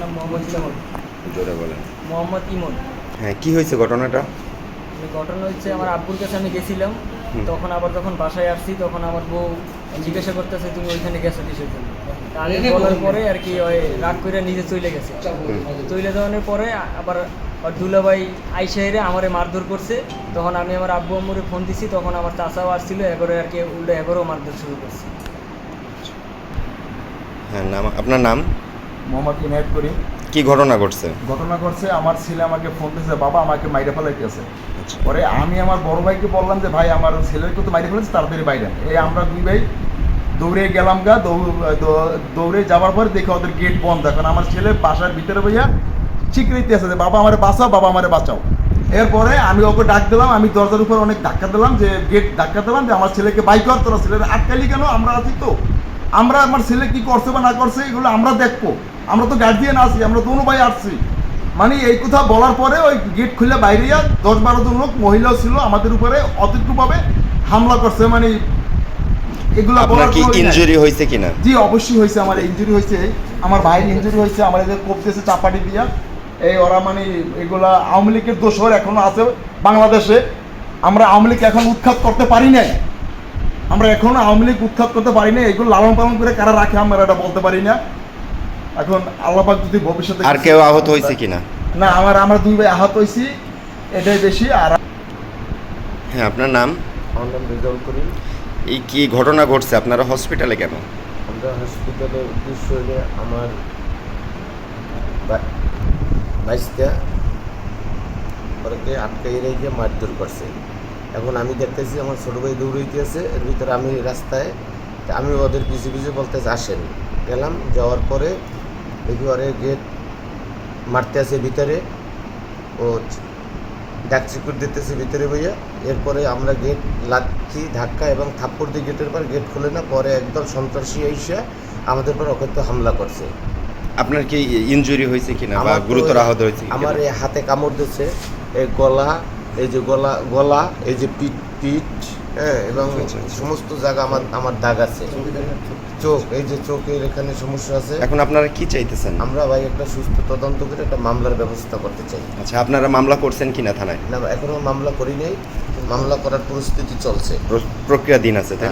নাম মোহাম্মদ ইমন। জোরে বলেন। মোহাম্মদ ইমন। হ্যাঁ কি হয়েছে ঘটনাটা? ঘটনা হচ্ছে আমার আব্বুর কাছে আমি গেছিলাম। তখন আবার যখন বাসায় আসছি তখন আমার বউ জিজ্ঞাসা করতেছে তুমি ওইখানে গেছো কিসের জন্য? আমি বলার পরে আর কি ওই রাগ করে নিজে চলে গেছে। চলে যাওয়ার পরে আবার দুলাভাই আইসাইরে আমারে মারধর করছে। তখন আমি আমার আব্বু আম্মুরে ফোন দিছি তখন আমার চাচাও আসছিল এগারো আর কি উল্টো এগারো মারধর শুরু করছে। হ্যাঁ নাম আপনার নাম? মোহাম্মদ ইনায়ত করিম কি ঘটনা ঘটছে? ঘটনা ঘটছে আমার ছেলে আমাকে ফোন দিয়েছে বাবা আমাকে মাইরে ফেলাইতেছে আচ্ছা। পরে আমি আমার বড় ভাইকে বললাম যে ভাই আমার ছেলেকে তো মাইরে ফেলেছে তাড়াতাড়ি বাইরে এই আমরা দুই ভাই দৌড়ে গেলাম গা দৌড়ে যাওয়ার পরে দেখে ওদের গেট বন্ধ। এখন আমার ছেলে বাসার ভিতরে ভাইয়া চিকরিতে আছে যে বাবা আমার বাঁচাও বাবা আমারে বাঁচাও। এরপরে আমি ওকে ডাক দিলাম আমি দরজার উপর অনেক ধাক্কা দিলাম যে গেট ধাক্কা দিলাম যে আমার ছেলেকে বাইক কর তোরা ছেলের আটকালি কেন? আমরা আছি তো। আমরা আমার ছেলে কি করছে বা না করছে এগুলো আমরা দেখব। আমরা তো গার্জিয়ান আছি আমরা দোনো ভাই আসছি। মানে এই কথা বলার পরে ওই গেট খুলে বাইরে যা দশ বারো জন লোক মহিলাও ছিল আমাদের উপরে অতিরিক্তভাবে হামলা করছে মানে এগুলো বলার কি। ইনজুরি হয়েছে কিনা? জি অবশ্যই হয়েছে আমার ইনজুরি হয়েছে। আমার ভাইয়ের ইনজুরি হয়েছে আমার এদের চাপাটি দিয়া। এই ওরা মানে এগুলা আওয়ামী লীগের দোষর এখনও আছে বাংলাদেশে। আমরা আওয়ামী লীগ এখন উৎখাত করতে পারি নাই। আমরা এখনও আওয়ামী লীগ উৎখাত করতে পারি না এগুলো লালন পালন করে কারা রাখে আমরা এটা বলতে পারি না। এখন আল্লাপাক যদি ভবিষ্যতে আর কেউ আহত হয়েছে কিনা? না আমার আমরা দুই ভাই আহত হয়েছি এটাই বেশি আর হ্যাঁ আপনার নাম? আমার নাম রেজাউল করিম। এই কি ঘটনা ঘটছে? আপনারা হসপিটালে কেন? আমরা হসপিটালের উদ্দেশ্য হলে আমার বাইশটা ওরাকে আটকাই রেখে মারধর করছে। এখন আমি দেখতেছি আমার ছোটো ভাই দৌড়াইতে আছে এর ভিতরে আমি রাস্তায় আমি ওদের পিছু পিছু বলতেছে আসেন। গেলাম যাওয়ার পরে দেখি ওরে গেট মারতে আসে ভিতরে। ও ডাক চিকুর দিতেছে ভিতরে বইয়া। এরপরে আমরা গেট লাচ্ছি ধাক্কা এবং থাপ্পড় দিয়ে গেটের পর গেট খুলে না পরে একদম সন্ত্রাসী এসে আমাদের পর অকথ্য হামলা করছে। আপনার কি ইনজুরি হয়েছে কিনা বা আমার গুরুতর আহত হয়েছে আমার এই হাতে কামড় দিচ্ছে এই গলা এই যে গলা গলা এই যে পিঠ পিঠ হ্যাঁ এবং আচ্ছা, আচ্ছা। সমস্ত জায়গা আমার আমার দাগ আছে। চোখ এই যে চোখের এখানে সমস্যা আছে। এখন আপনারা কি চাইতেছেন? আমরা ভাই একটা সুস্থ তদন্ত করে একটা মামলার ব্যবস্থা করতে চাই। আচ্ছা আপনারা মামলা করছেন কিনা থানায়? না এখনও মামলা করি নাই। মামলা করার পরিস্থিতি চলছে। প্রক্রিয়াধীন প্রক্রিয়া দিন আছে তাই।